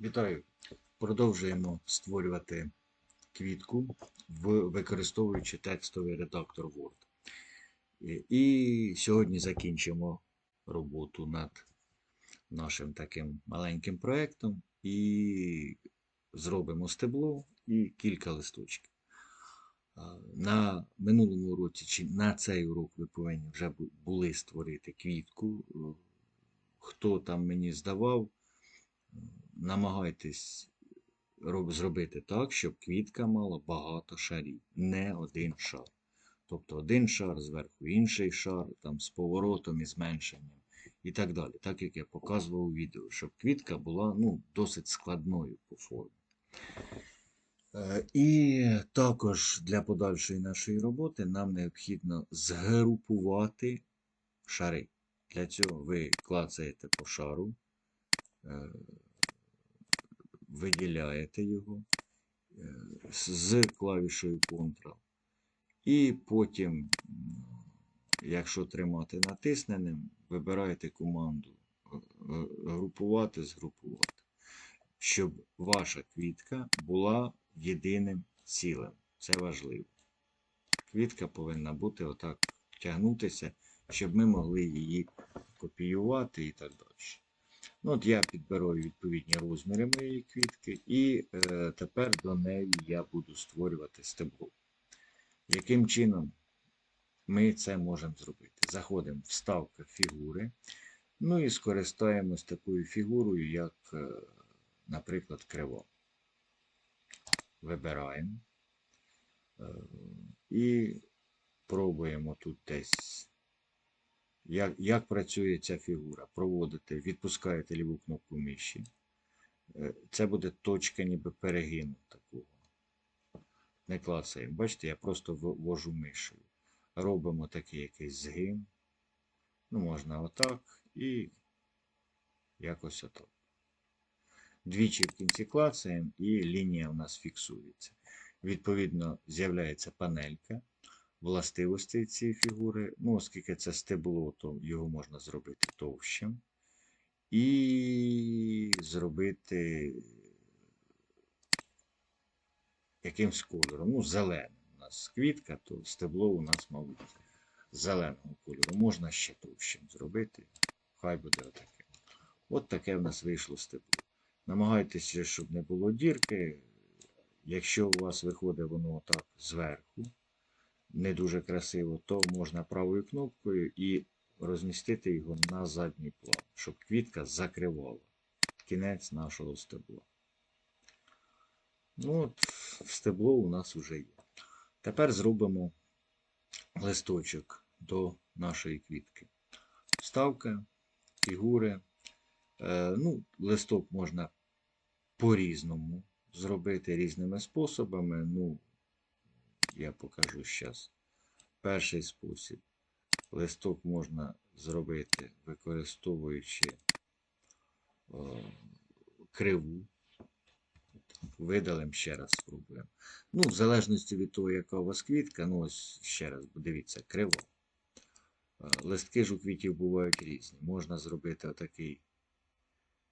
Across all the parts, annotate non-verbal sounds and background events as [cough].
Вітаю! Продовжуємо створювати квітку, використовуючи текстовий редактор Word. І, сьогодні закінчимо роботу над нашим таким маленьким проєктом і зробимо стебло і кілька листочків. На минулому уроці, чи на цей урок ви повинні вже були створити квітку. Хто там мені здавав, намагайтесь зробити так, щоб квітка мала багато шарів, не один шар. Тобто один шар, зверху інший шар, там з поворотом і зменшенням і так далі. Так як я показував у відео, щоб квітка була ну, досить складною по формі. Е, І також для подальшої нашої роботи нам необхідно згрупувати шари. Для цього ви клацаєте по шару, е, виділяєте його е, з клавішою Ctrl. І потім, якщо тримати натисненим, вибираєте команду е, е, групувати, згрупувати, щоб ваша квітка була єдиним цілим. Це важливо. Квітка повинна бути отак тягнутися, щоб ми могли її копіювати і так далі. Ну, от я підберу відповідні розміри моєї квітки, і е, тепер до неї я буду створювати стебло. Яким чином ми це можемо зробити? Заходимо в вставка фігури, ну і скористаємось такою фігурою, як, е, наприклад, криво. Вибираємо е, і пробуємо тут десь як, як працює ця фігура? Проводите, відпускаєте ліву кнопку миші. Е, Це буде точка ніби перегину такого. Не клацаємо. Бачите, я просто ввожу мишею. Робимо такий якийсь згин. Ну, можна отак і якось отак. Двічі в кінці клацаємо і лінія у нас фіксується. Відповідно, з'являється панелька властивостей цієї фігури. Ну, оскільки це стебло, то його можна зробити товщим. І зробити якимсь кольором. Ну, зеленим. У нас квітка, то стебло у нас, мабуть, зеленого кольору. Можна ще товщим зробити. Хай буде отаке. От таке в нас вийшло стебло. Намагайтеся, щоб не було дірки. Якщо у вас виходить воно отак зверху, не дуже красиво, то можна правою кнопкою і розмістити його на задній план, щоб квітка закривала кінець нашого стебла. Ну, от, стебло у нас вже є. Тепер зробимо листочок до нашої квітки. Вставка, фігури. Е, ну, листок можна по-різному зробити різними способами. Ну, я покажу зараз. Перший спосіб. Листок можна зробити, використовуючи о, криву. Видалимо ще раз спробуємо. Ну, в залежності від того, яка у вас квітка, ну ось ще раз, дивіться, криво. Е, Листки ж у квітів бувають різні. Можна зробити отакий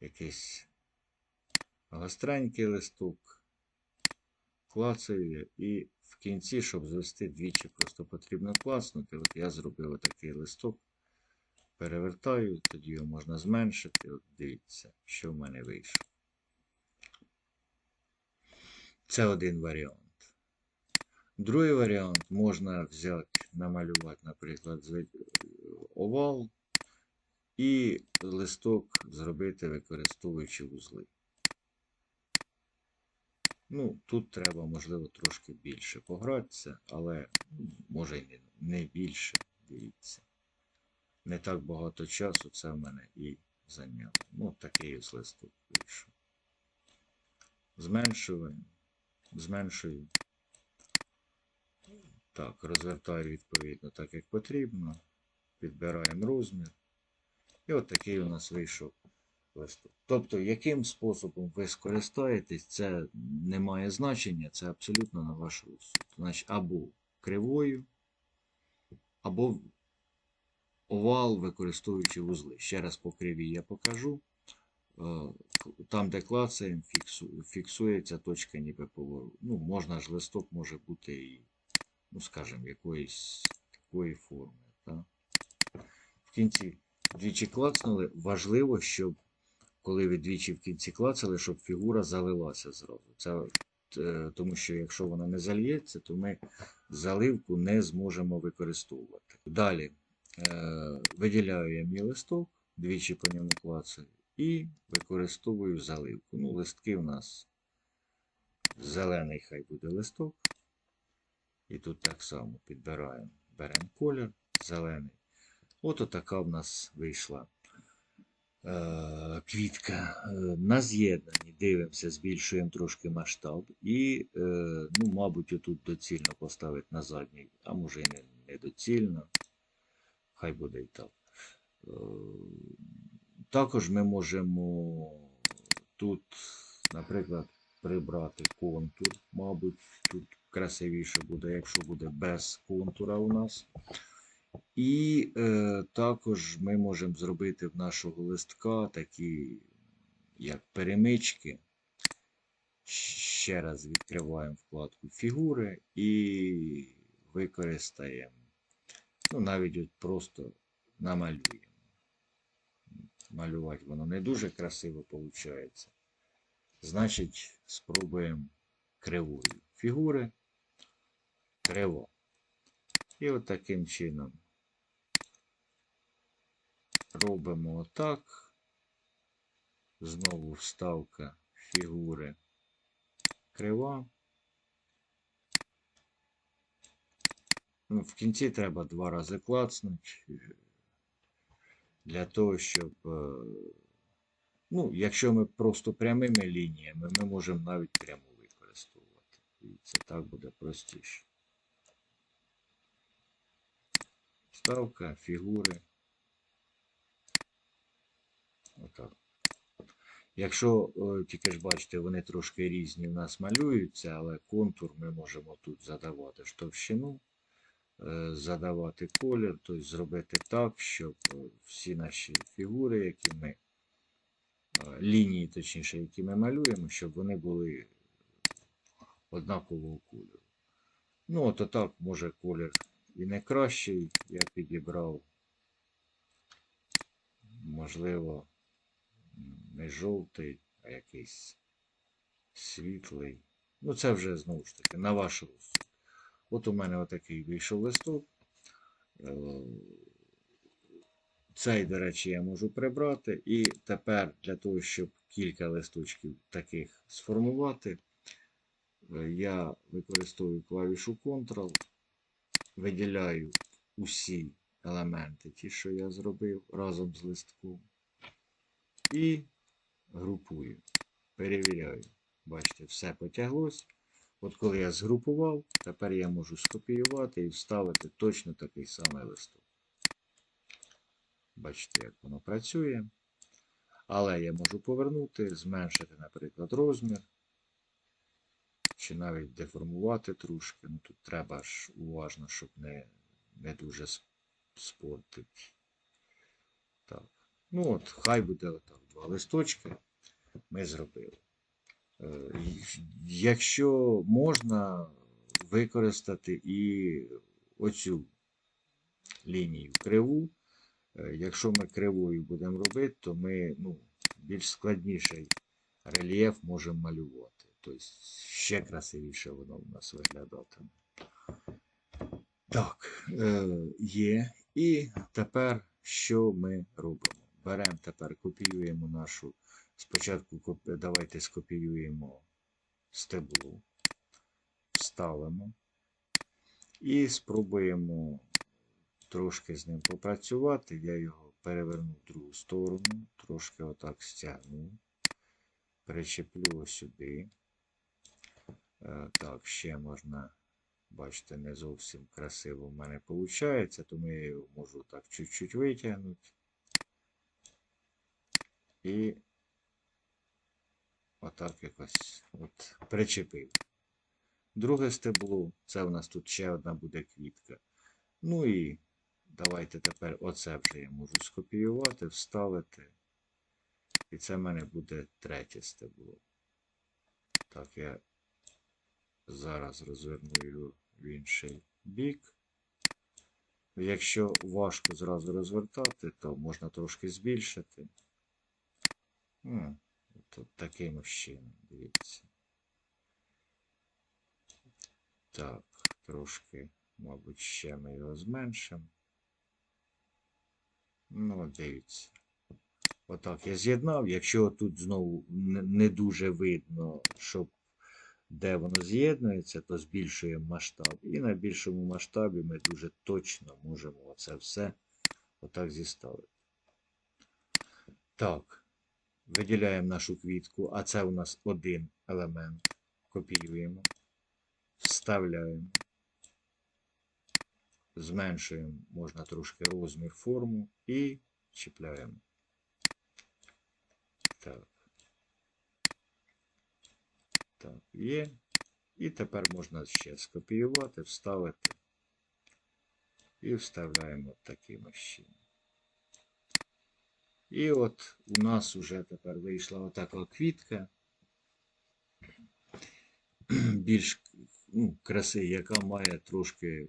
якийсь гостренький листок, клацаю і в кінці, щоб звести двічі, просто потрібно класнути. От я зробив отакий листок, перевертаю, тоді його можна зменшити. От дивіться, що в мене вийшло. Це один варіант. Другий варіант можна взяти, намалювати, наприклад, овал і листок зробити, використовуючи вузли. Ну, тут треба, можливо, трошки більше погратися, але може і не, не більше, дивіться. Не так багато часу це в мене і зайняло. Ну, такий ось листок вийшов. Зменшуємо, зменшую. Так, розвертаю відповідно так, як потрібно. Підбираємо розмір. І от такий у нас вийшов листок. Тобто, яким способом ви скористаєтесь, це не має значення, це абсолютно на ваш розсуд. Значить, або кривою, або овал, використовуючи вузли. Ще раз по кривій я покажу. е, там, де клацаємо, фіксу, фіксується точка ніби повороту. Ну, можна ж листок може бути і, ну, скажімо, якоїсь такої форми. Так? В кінці двічі клацнули. Важливо, щоб коли ви двічі в кінці клацали, щоб фігура залилася зразу. Це, е, тому що якщо вона не зальється, то ми заливку не зможемо використовувати. Далі е, виділяю я мій листок, двічі по ньому клацаю, і використовую заливку. Ну, листки у нас зелений хай буде листок. І тут так само підбираємо, беремо колір зелений. От така в нас вийшла квітка. Е, на з'єднанні дивимося, збільшуємо трошки масштаб. І, е, ну, мабуть, отут доцільно поставити на задній, а може і не, доцільно. Хай буде і так. Е, також ми можемо тут, наприклад, прибрати контур. Мабуть, тут красивіше буде, якщо буде без контура у нас. І е, також ми можемо зробити в нашого листка такі, як перемички. Ще раз відкриваємо вкладку фігури і використаємо. Ну, навіть от просто намалюємо. Малювати воно не дуже красиво виходить. Значить, спробуємо кривою фігури. Криво. І от таким чином робимо отак. Знову вставка фігури крива. Ну, в кінці треба два рази клацнути для того, щоб. е, Ну, якщо ми просто прямими лініями, ми можемо навіть пряму використовувати. І це так буде простіше. Вставка, фігури. Отак. Якщо, е, тільки ж бачите, вони трошки різні в нас малюються, але контур ми можемо тут задавати ж товщину, е, задавати колір, тобто зробити так, щоб е, всі наші фігури, які ми, лінії, точніше, які ми малюємо, щоб вони були однакового кольору. Ну, от отак, може колір і не кращий, я підібрав, можливо, не жовтий, а якийсь світлий. Ну, це вже знову ж таки на ваш розсуд. От у мене отакий вийшов листок. Е, Цей, до речі, я можу прибрати. І тепер для того, щоб кілька листочків таких сформувати, е, я використовую клавішу Ctrl, виділяю усі елементи, ті, що я зробив разом з листком. І групую. Перевіряю. Бачите, все потяглось. От коли я згрупував, тепер я можу скопіювати і вставити точно такий самий листок. Бачите, як воно працює. Але я можу повернути, зменшити, наприклад, розмір. Чи навіть деформувати трошки. Ну, Тут треба ж уважно, щоб не, не дуже спортити. Так. Ну от, хай буде отак. Два листочки ми зробили. Е, Якщо можна використати і оцю лінію криву, е, якщо ми кривою будемо робити, то ми ну, більш складніший рельєф можемо малювати. Тобто ще красивіше воно у нас виглядатиме. Так, е, є. І тепер що ми робимо? Беремо тепер, копіюємо нашу. Спочатку давайте скопіюємо стебло, вставимо і спробуємо трошки з ним попрацювати. Я його переверну в другу сторону, трошки отак стягну, причеплю сюди. Е, Так, ще можна, бачите, не зовсім красиво в мене виходить, тому я його можу так чуть-чуть витягнути. І отак якось от причепив. Друге стебло, це у нас тут ще одна буде квітка. Ну і давайте тепер оце вже я можу скопіювати, вставити І це в мене буде третє стебло. Так, я зараз розверну його в інший бік. Якщо важко зразу розвертати, то можна трошки збільшити. М, Тут таким чином, дивіться. Так, трошки, мабуть, ще ми його зменшимо. Ну, дивіться. Отак я з'єднав. Якщо тут знову не дуже видно, щоб де воно з'єднується, то збільшуємо масштаб. І на більшому масштабі ми дуже точно можемо оце все отак зіставити. Так, виділяємо нашу квітку, а це у нас один елемент. Копіюємо, вставляємо, зменшуємо, можна трошки розмір, форму і чіпляємо. Так. Так, є. І тепер можна ще скопіювати, вставити. І вставляємо таким чином. І от у нас вже тепер вийшла отака квітка. [clears throat] Більш ну, краси, яка має трошки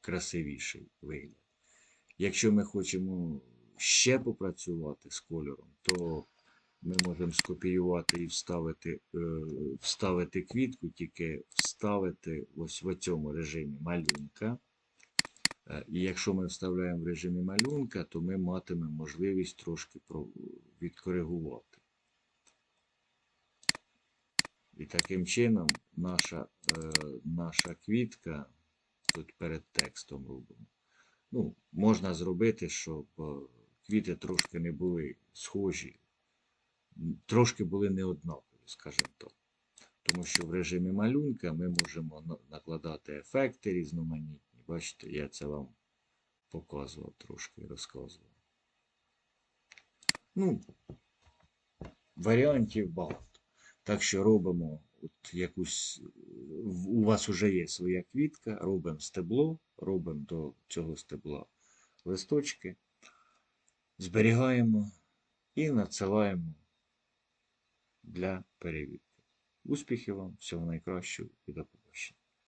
красивіший вигляд. Якщо ми хочемо ще попрацювати з кольором, то ми можемо скопіювати і вставити, е, вставити квітку, тільки вставити ось в цьому режимі малюнка. Е, І якщо ми вставляємо в режимі малюнка, то ми матимемо можливість трошки відкоригувати. І таким чином наша, е, наша квітка тут перед текстом робимо. Ну, можна зробити, щоб е, квіти трошки не були схожі, трошки були неоднакові, скажімо так. Тому що в режимі малюнка ми можемо накладати ефекти різноманітні. Бачите, я це вам показував трошки, розказував. Ну, варіантів багато. Так що робимо от якусь. У вас вже є своя квітка, робимо стебло, робимо до цього стебла листочки, зберігаємо і надсилаємо для перевірки. Успіхів вам, всього найкращого і до побачення.